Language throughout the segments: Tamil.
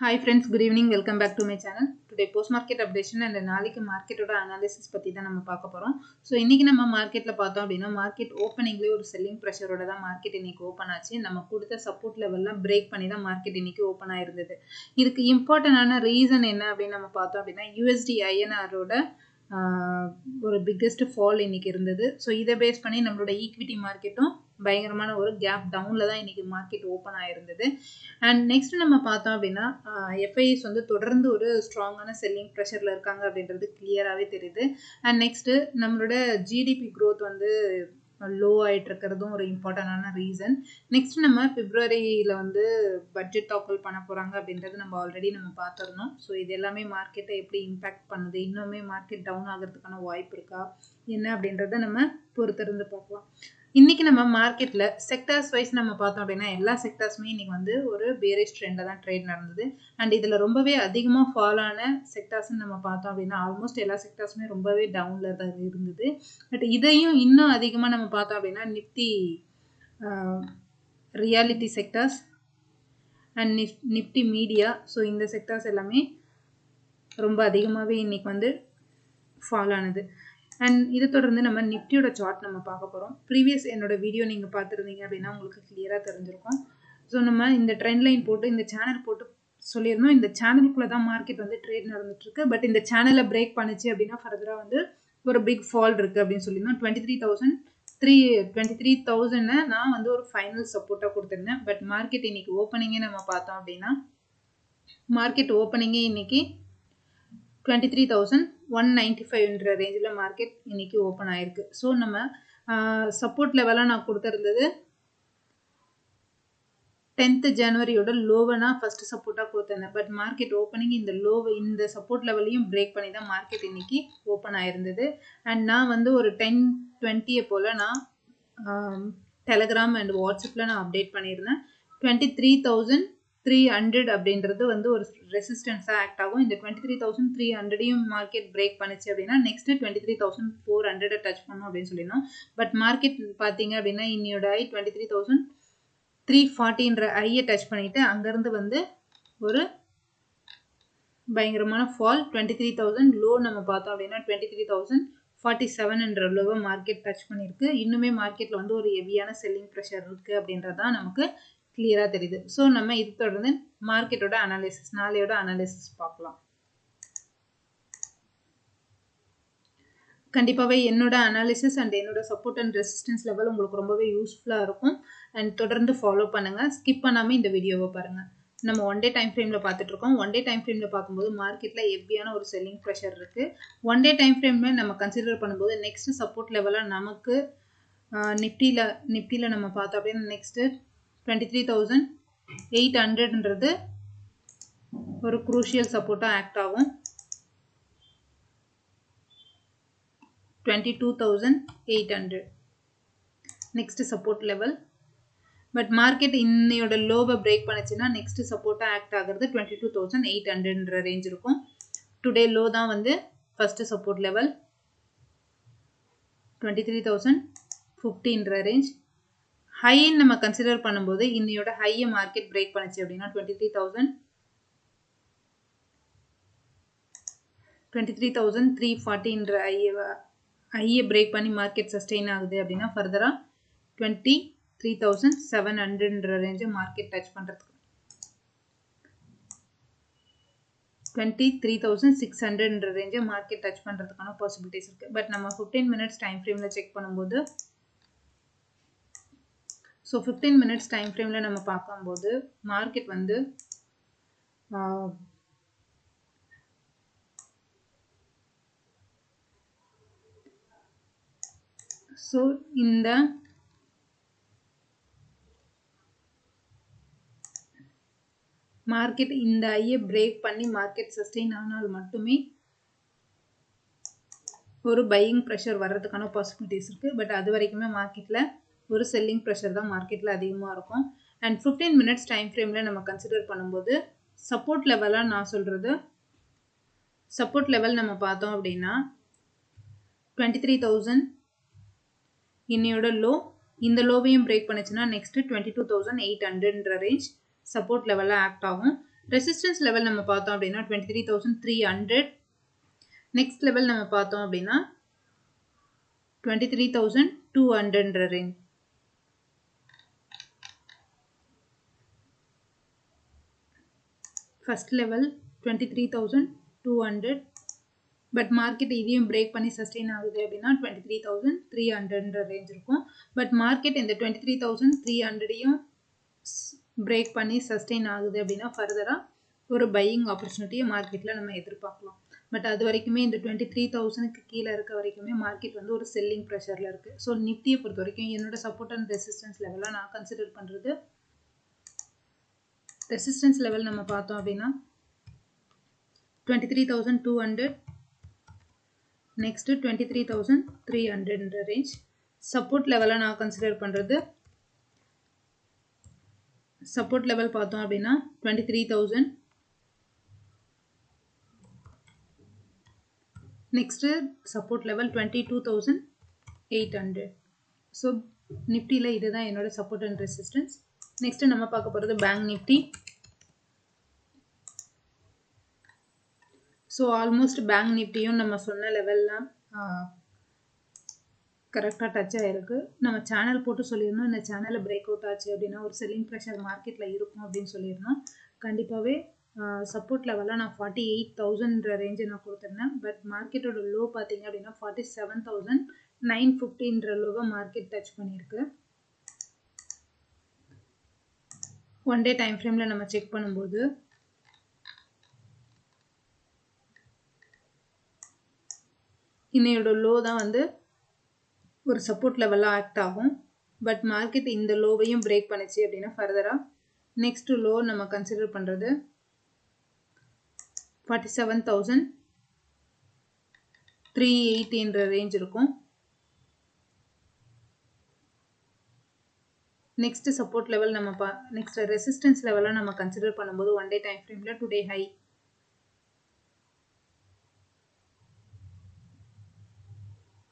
Hi friends good evening welcome back to my channel today post market updation and நாளைக்கு மார்க்கெட்டோட அனாலிசிஸ் பற்றி தான் நம்ம பார்க்க போகிறோம் ஸோ இன்றைக்கி நம்ம மார்க்கெட்டில் பார்த்தோம் அப்படின்னா மார்க்கெட் ஓப்பனிங்லேயே ஒரு செல்லிங் ப்ரெஷரோட தான் மார்க்கெட் இன்றைக்கி ஓப்பன் ஆச்சு. நம்ம கொடுத்த சப்போர்ட் லெவல்லாம் பிரேக் பண்ணி தான் மார்க்கெட் இன்றைக்கி ஓப்பன் ஆயிருந்தது. இதுக்கு இம்பார்ட்டண்டான ரீசன் என்ன அப்படின்னு நம்ம பார்த்தோம் அப்படின்னா யூஎஸ்டி ஐஎன்ஆரோட ஒரு பிக்கெஸ்ட் ஃபால் இன்னைக்கு இருந்தது. ஸோ இதை பேஸ் பண்ணி நம்மளோட ஈக்விட்டி மார்க்கெட்டும் பயங்கரமான ஒரு கேப் டவுனில் தான் இன்றைக்கி மார்க்கெட் ஓப்பன் ஆயிருந்தது. அண்ட் நெக்ஸ்ட் நம்ம பார்த்தோம் அப்படின்னா எஃப்ஐஎஸ் வந்து தொடர்ந்து ஒரு ஸ்ட்ராங்கான செல்லிங் ப்ரெஷரில் இருக்காங்க அப்படின்றது கிளியராகவே தெரியுது. அண்ட் நெக்ஸ்ட்டு நம்மளோட ஜிடிபி க்ரோத் வந்து லோ ஆகிட்டு இருக்கிறதும் ஒரு இம்பார்ட்டண்டான ரீசன் நெக்ஸ்ட் நம்ம பிப்ரவரியில் வந்து பட்ஜெட் தாக்கல் பண்ண போகிறாங்க அப்படின்றது நம்ம ஆல்ரெடி நம்ம பார்த்துருந்தோம். ஸோ இது எல்லாமே மார்க்கெட்டை எப்படி இம்பேக்ட் பண்ணுது? இன்னுமே மார்க்கெட் டவுன் ஆகிறதுக்கான வாய்ப்பு இருக்கா? என்ன அப்படின்றத நம்ம பொறுத்திருந்து பார்க்கலாம். இன்றைக்கி நம்ம மார்க்கெட்டில் செக்டார்ஸ் வைஸ் நம்ம பார்த்தோம் அப்படின்னா எல்லா செக்டார்ஸுமே இன்றைக்கி வந்து ஒரு பேரிஷ் ட்ரெண்டில் தான் ட்ரேட் நடந்தது. அண்ட் இதில் ரொம்பவே அதிகமாக ஃபால் ஆன செக்டார்ஸ்னு நம்ம பார்த்தோம் அப்படின்னா ஆல்மோஸ்ட் எல்லா செக்டார்ஸுமே ரொம்பவே டவுனில் தான் இருந்தது. பட் இதையும் இன்னும் அதிகமாக நம்ம பார்த்தோம் அப்படின்னா நிஃப்டி ரியாலிட்டி செக்டார்ஸ் அண்ட் நிஃப் நிஃப்டி மீடியா ஸோ இந்த செக்டார்ஸ் எல்லாமே ரொம்ப அதிகமாகவே இன்றைக்கி வந்து ஃபால் ஆனது. அண்ட் இதை தொடர்ந்து நம்ம நிஃப்டியோட சார்ட் நம்ம பார்க்க போகிறோம் ப்ரீவியஸ் என்னோட வீடியோ நீங்கள் பார்த்துருந்தீங்க அப்படின்னா உங்களுக்கு கிளியராக தெரிஞ்சிருக்கும். ஸோ நம்ம இந்த ட்ரெண்ட் லைன் போட்டு இந்த சேனல் போட்டு சொல்லியிருந்தோம். இந்த சேனலுக்குள்ளே தான் மார்க்கெட் வந்து ட்ரேட் நடந்துட்டுருக்கு. பட் இந்த சேனலை பிரேக் பண்ணிச்சு அப்படின்னா ஃபர்தராக வந்து ஒரு பிக் ஃபால் இருக்குது அப்படின்னு சொல்லியிருந்தோம். Twenty three thousand three twenty three தௌசண்டை நான் வந்து ஒரு ஃபைனல் சப்போர்ட்டாக கொடுத்துருந்தேன். பட் மார்க்கெட் இன்னைக்கு ஓப்பனிங்கே நம்ம பார்த்தோம் அப்படின்னா மார்க்கெட் ஓப்பனிங்கே இன்னைக்கு twenty three thousand one ninety ஃபைவ்ன்ற ரேஞ்சில் மார்க்கெட் இன்றைக்கி ஓப்பன் ஆயிருக்கு. ஸோ நம்ம சப்போர்ட் லெவலாக நான் கொடுத்துருந்தது டென்த்து ஜனவரியோட லோவை நான் ஃபஸ்ட்டு சப்போர்ட்டாக கொடுத்துருந்தேன். பட் மார்க்கெட் ஓப்பனிங் இந்த லோவை இந்த சப்போர்ட் லெவலையும் பிரேக் பண்ணி தான் மார்க்கெட் இன்றைக்கி ஓப்பன் ஆயிருந்தது. அண்ட் நான் வந்து ஒரு டென் டுவெண்ட்டியை போல் நான் டெலகிராம் அண்ட் வாட்ஸ்அப்பில் நான் அப்டேட் பண்ணியிருந்தேன். Twenty three thousand three hundred அப்படின்றது வந்து ஒரு ரெசிஸ்டன்ஸாக ஆக்ட் ஆகும். இந்த டுவெண்ட்டி த்ரீ தௌசண்ட் த்ரீ ஹண்ட்ரடையும் மார்க்கெட் பிரேக் பண்ணிச்சு அப்படின்னா next twenty three thousand four ஹண்ட்ரடை touch பண்ணும் அப்படின்னு சொல்லியிருந்தோம் பட் மார்க்கெட் பார்த்தீங்க அப்படின்னா இன்னியோட high twenty three thousand three ஃபார்ட்டின்ற ஐயை டச் பண்ணிவிட்டு அங்கேருந்து வந்து ஒரு பயங்கரமான fall twenty three thousand low நம்ம பார்த்தோம் அப்படின்னா டுவெண்ட்டி த்ரீ தௌசண்ட் ஃபார்ட்டி செவன்ன்ற லோவை மார்க்கெட் டச் பண்ணியிருக்கு. இன்னுமே மார்க்கெட்டில் வந்து ஒரு ஹெவியான செல்லிங் ப்ரெஷர் இருக்குது அப்படின்றது தான் நமக்கு கிளியராக தெரியுது. ஸோ நம்ம இது தொடர்ந்து மார்க்கெட்டோட அனாலிசிஸ் நாளையோட அனாலிசிஸ் பார்க்கலாம். கண்டிப்பாகவே என்னோட அனாலிசிஸ் அண்ட் என்னோட சப்போர்ட் அண்ட் ரெசிஸ்டன்ஸ் லெவல் உங்களுக்கு ரொம்பவே யூஸ்ஃபுல்லாக இருக்கும். அண்ட் தொடர்ந்து ஃபாலோ பண்ணுங்கள் ஸ்கிப் பண்ணாமல் இந்த வீடியோவை பாருங்கள் நம்ம ஒன் டே டைம் ஃப்ரேமில் பார்த்துட்ருக்கோம் ஒன் டே டைம் ஃப்ரேமில் பார்க்கும்போது மார்க்கெட்டில் எப்படியான ஒரு செல்லிங் ப்ரெஷர் இருக்குது ஒன் டே டைம் ஃப்ரேமில் நம்ம கன்சிடர் பண்ணும்போது நெக்ஸ்ட் சப்போர்ட் லெவலாக நமக்கு நிஃப்டியில் நிஃப்டியில் நம்ம பார்த்தோம் அப்படின்னா next twenty three thousand eight ஹண்ட்ரட்ன்றது ஒரு குரூஷியல் சப்போர்ட்டாக ஆக்ட் ஆகும். Twenty two thousand eight hundred next support level but market இன்னையோட லோவை பிரேக் பண்ணுச்சுன்னா நெக்ஸ்ட் சப்போர்ட்டாக ஆக்ட் ஆகிறது டுவெண்ட்டி டூ தௌசண்ட் எயிட் ஹண்ட்ரட்ன்ற ரேஞ்ச் இருக்கும். டுடே லோ தான் வந்து first support level twenty three thousand ஃபிஃப்டின்ற range ஹைன்னு நம்ம கன்சிடர் பண்ணும்போது இன்னையோட ஹையை மார்க்கெட் பிரேக் பண்ணுச்சு அப்படின்னா twenty three thousand twenty three thousand three ஃபார்ட்டின்ற ஐயை ஐயை பிரேக் பண்ணி மார்க்கெட் சஸ்டெயின் ஆகுது அப்படின்னா ஃபர்தராக டுவெண்ட்டி த்ரீ தௌசண்ட் செவன் ஹண்ட்ரட்ன்ற ரேஞ்சை மார்க்கெட் டச் பண்ணுறதுக்கு டுவெண்ட்டி த்ரீ தௌசண்ட் சிக்ஸ் ஹண்ட்ரட்ன்ற ரேஞ்சை மார்க்கெட் டச் பண்ணுறதுக்கான பாசிபிலிட்டிஸ் இருக்குது பட் நம்ம ஃபிஃப்டீன் மினிட்ஸ் டைம் ஃப்ரேமில் செக் பண்ணும்போது ஸோ ஃபிஃப்டீன் மினிட்ஸ் டைம் ஃப்ரேமில் நம்ம பார்க்கும்போது மார்க்கெட் வந்து ஸோ இந்த மார்க்கெட் இந்த ஐயை பிரேக் பண்ணி மார்க்கெட் சஸ்டெயின் ஆனால் மட்டுமே ஒரு பையிங் ப்ரெஷர் வர்றதுக்கான பாசிபிலிட்டிஸ் இருக்குது பட் அது வரைக்குமே மார்க்கெட்டில் ஒரு செல்லிங் ப்ரெஷர் தான் மார்க்கெட்டில் அதிகமாக இருக்கும். அண்ட் ஃபிஃப்டீன் மினிட்ஸ் டைம் ஃப்ரேமில் நம்ம கன்சிடர் பண்ணும்போது சப்போர்ட் லெவலாக நான் சொல்கிறது சப்போர்ட் லெவல் நம்ம பார்த்தோம் அப்படின்னா டுவெண்ட்டி த்ரீ தௌசண்ட் இன்னையோட லோ இந்த லோவையும் பிரேக் பண்ணுச்சுன்னா next twenty two thousand eight ஹண்ட்ரட்ன்ற range support லெவலில் ஆக்ட் ஆகும். ரெசிஸ்டன்ஸ் லெவல் நம்ம பார்த்தோம் அப்படின்னா twenty three thousand three hundred next level நம்ம பார்த்தோம் அப்படின்னா twenty three thousand two ஹண்ட்ரட்ன்ற range first level twenty three thousand two hundred but market இதையும் பிரேக் பண்ணி சஸ்டெயின் ஆகுது அப்படின்னா டுவெண்ட்டி த்ரீ தௌசண்ட் த்ரீ ஹண்ட்ரட்ன்ற ரேஞ்ச் இருக்கும். பட் மார்க்கெட் இந்த டுவெண்ட்டி த்ரீ தௌசண்ட் த்ரீ ஹண்ட்ரடையும் பிரேக் பண்ணி சஸ்டெயின் ஆகுது அப்படின்னா ஃபர்தராக ஒரு பையிங் ஆப்பர்ச்சுனிட்டியை மார்க்கெட்டில் நம்ம எதிர்பார்க்கலாம். பட் அது வரைக்குமே இந்த டுவெண்ட்டி த்ரீ தௌசண்ட்க்கு கீழே இருக்க வரைக்குமே மார்க்கெட் வந்து ஒரு செல்லிங் ப்ரெஷரில் இருக்குது ஸோ நிஃப்டியை பொறுத்த வரைக்கும் என்னோட சப்போர்ட் அண்ட் ரெசிஸ்டன்ஸ் லெவலாக நான் கன்சிடர் பண்ணுறது ரெசிஸ்டன்ஸ் லெவல் நம்ம பார்த்தோம் அப்படின்னா twenty three thousand two hundred next twenty three thousand three ஹண்ட்ரட்ன்ற range support லெவலை நான் கன்சிடர் பண்ணுறது சப்போர்ட் லெவல் பார்த்தோம் அப்படின்னா twenty three thousand next support level twenty two thousand eight hundred so நிஃப்டியில் இதுதான் என்னோட சப்போர்ட் அண்ட் ரெசிஸ்டன்ஸ் நெக்ஸ்ட்டு நம்ம பார்க்க போகிறது bank Nifty so almost bank நிஃப்டியும் நம்ம சொன்ன லெவல்லாம் கரெக்டாக டச் ஆகிருக்கு நம்ம சேனல் போட்டு சொல்லியிருந்தோம் இந்த சேனலில் பிரேக் அவுட் ஆச்சு அப்படின்னா ஒரு செல்லிங் ப்ரெஷர் மார்க்கெட்டில் இருக்கும் அப்படின்னு சொல்லியிருந்தோம். கண்டிப்பாகவே சப்போர்ட் லெவலில் நான் ஃபார்ட்டி எயிட் தௌசண்ட்ன்ற ரேஞ்சை நான் கொடுத்துருந்தேன். பட் மார்க்கெட்டோட லோ பார்த்தீங்க அப்படின்னா ஃபார்ட்டி செவன் தௌசண்ட் நைன் ஃபிஃப்டின்ற லோவை மார்க்கெட் டச் பண்ணியிருக்கு. ஒன் டே டைம் ஃப்ரேமில் நம்ம செக் பண்ணும்போது இன்னையோட லோ தான் வந்து ஒரு சப்போர்ட் லெவலாக ஆக்ட் ஆகும். பட் மார்க்கெட் இந்த லோவையும் பிரேக் பண்ணுச்சு அப்படின்னா ஃபர்தராக நெக்ஸ்ட் லோ நம்ம கன்சிடர் பண்ணுறது ஃபார்ட்டி செவன் தௌசண்ட் த்ரீ எயிட்டின்ற ரேஞ்ச் இருக்கும். நெக்ஸ்ட் சப்போர்ட் லெவல் நம்ம பா நெக்ஸ்ட் ரெசிஸ்டன்ஸ் லெவலை நம்ம கன்சிடர் பண்ணும்போது ஒன் டே டைம் ஃப்ரேமில் today high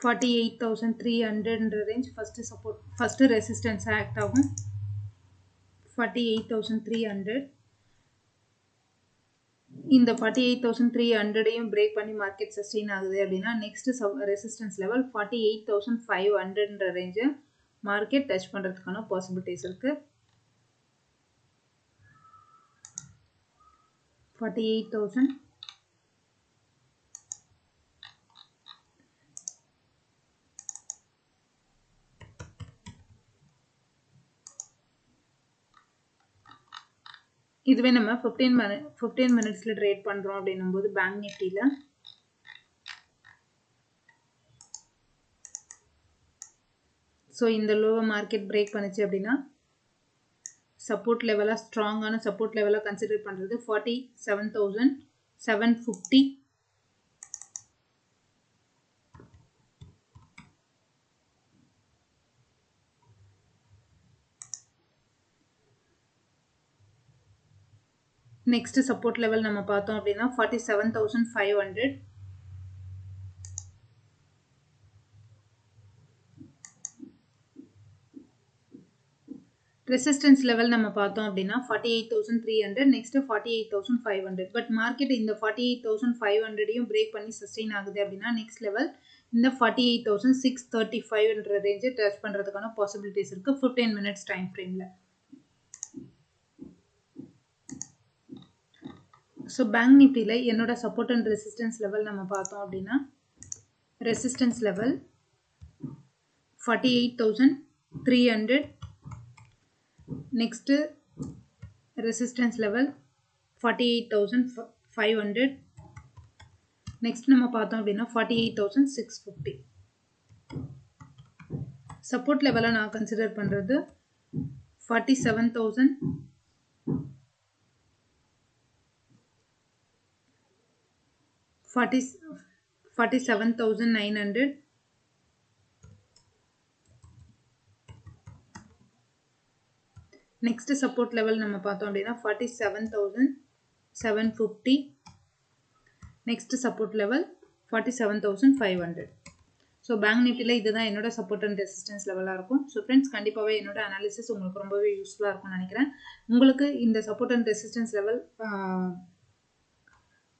forty eight thousand three ஹண்ட்ரட்ன்ற range first support first resistance act ஆகும். Forty eight thousand three hundred இந்த ஃபார்ட்டி எயிட் தௌசண்ட் த்ரீ ஹண்ட்ரடையும் பிரேக் பண்ணி மார்க்கெட் சஸ்டெயின் ஆகுது அப்படின்னா next resistance level forty eight thousand five ஹண்ட்ரட்ன்ற ரேஞ்சை மார்க்கெட் டச் பண்ணுறதுக்கான பாசிபிலிட்டிஸ் இருக்கு. ஃபார்ட்டி எயிட் தௌசண்ட் இதுவே நம்ம ஃபிஃப்டீன் மினி ஃபிஃப்டீன் மினிட்ஸில் ட்ரேட் பண்ணுறோம் அப்படின்னும் போது பேங்க் நிஃப்டியில் ஸோ இந்த லோவை மார்க்கெட் பிரேக் பண்ணுச்சு அப்படின்னா சப்போர்ட் லெவலாக ஸ்ட்ராங்கான சப்போர்ட் லெவலாக கன்சிடர் பண்ணுறது forty seven thousand seven fifty next support level நம்ம பார்த்தோம் அப்படின்னா forty seven thousand five hundred resistance level நம்ம பார்த்தோம் அப்படின்னா forty eight thousand three hundred next forty eight thousand five hundred but market இந்த ஃபார்ட்டி எயிட் தௌசண்ட் ஃபைவ் ஹண்ட்ரடையும் பிரேக் பண்ணி சஸ்டெயின் ஆகுது அப்படின்னா நெக்ஸ்ட் லெவல் இந்த forty eight thousand six thirty ஃபைவ்ன்ற ரேஞ்சை டச் பண்ணுறதுக்கான பாசிபிலிட்டிஸ் இருக்குது ஃபிஃப்டீன் மினிட்ஸ் டைம் ஃப்ரேமில் ஸோ பேங்க் நிஃப்டியில் என்னோட சப்போர்ட் அண்ட் ரெசிஸ்டன்ஸ் லெவல் நம்ம பார்த்தோம் அப்படின்னா resistance level forty eight thousand three hundred next resistance level forty eight thousand five hundred next நம்ம பார்த்தோம் அப்படின்னா forty eight thousand six fifty support லெவலாக நான் கன்சிடர் பண்ணுறது forty seven thousand forty forty seven thousand nine hundred next support level நம்ம பார்த்தோம் அப்படின்னா forty seven thousand seven fifty next support level forty seven thousand five hundred so bank நிஃப்டியில் இதுதான் என்னோட சப்போர்ட் அண்ட் ரெசிஸ்டன்ஸ் லெவலாக இருக்கும். ஸோ ஃப்ரெண்ட்ஸ் கண்டிப்பாகவே என்னோட அனாலிசிஸ் உங்களுக்கு ரொம்பவே யூஸ்ஃபுல்லாக இருக்கும்னு நினைக்கிறேன். உங்களுக்கு இந்த support and resistance level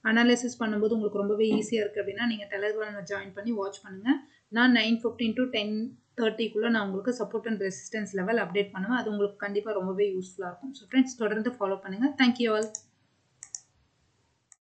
analysis பண்ணும்போது உங்களுக்கு ரொம்பவே ஈஸியாக இருக்குது அப்படின்னா நீங்கள் டெலகிராமில் ஜாயின் பண்ணி வாட்ச் பண்ணுங்கள் நான் நைன் ஃபிஃப்டின் டு டென் தேர்ட்டிக்குள்ளே நான் உங்களுக்கு support and resistance level update பண்ணுவேன். அது உங்களுக்கு கண்டிப்பாக ரொம்பவே யூஸ்ஃபுல்லாக இருக்கும். ஸோ ஃப்ரெண்ட்ஸ் தொடர்ந்து ஃபாலோ பண்ணுங்கள் தேங்க்யூ ஆல்